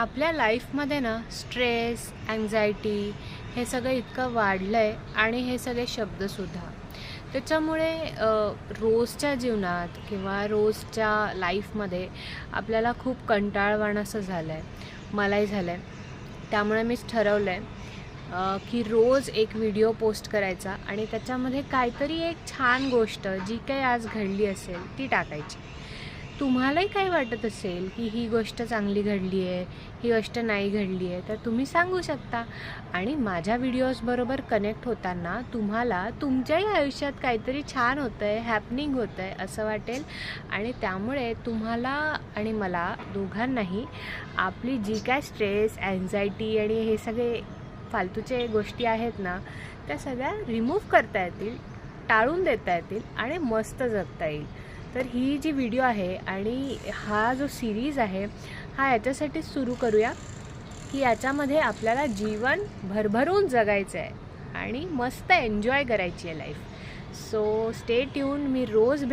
आपल्या लाईफमध्ये ना स्ट्रेस अँझायटी हे सगळं इतकं वाढलं आहे आणि हे सगळे शब्दसुद्धा त्याच्यामुळे रोजच्या जीवनात किंवा रोजच्या लाईफमध्ये आपल्याला खूप कंटाळवाणं झालं आहे मलाही झालं आहे त्यामुळे मीच ठरवलं आहे की रोज एक व्हिडिओ पोस्ट करायचा आणि त्याच्यामध्ये काहीतरी एक छान गोष्ट जी काही आज घडली असेल ती टाकायची. तुम्हालाही काही वाटत असेल की ही गोष्ट चांगली घडली आहे ही गोष्ट नाही घडली आहे तर तुम्ही सांगू शकता. आणि माझ्या व्हिडिओजबरोबर कनेक्ट होताना तुम्हाला तुमच्याही आयुष्यात काहीतरी छान होतं आहे हॅपनिंग होतं आहे असं वाटेल. आणि त्यामुळे तुम्हाला आणि मला दोघांनाही आपली जी काय स्ट्रेस अँझायटी आणि हे सगळे फालतूचे गोष्टी आहेत ना त्या सगळ्या रिमूव्ह करता येतील टाळून देता येतील आणि मस्त जगता येईल. तर ही जी व्हिडिओ आहे आणि हा जो सिरीज आहे हा याच्यासाठीच सुरू करूया की याच्यामध्ये आपल्याला जीवन भरभरून जगायचं आहे आणि मस्त एन्जॉय करायची आहे लाईफ सो स्टे ट्यून मी रोज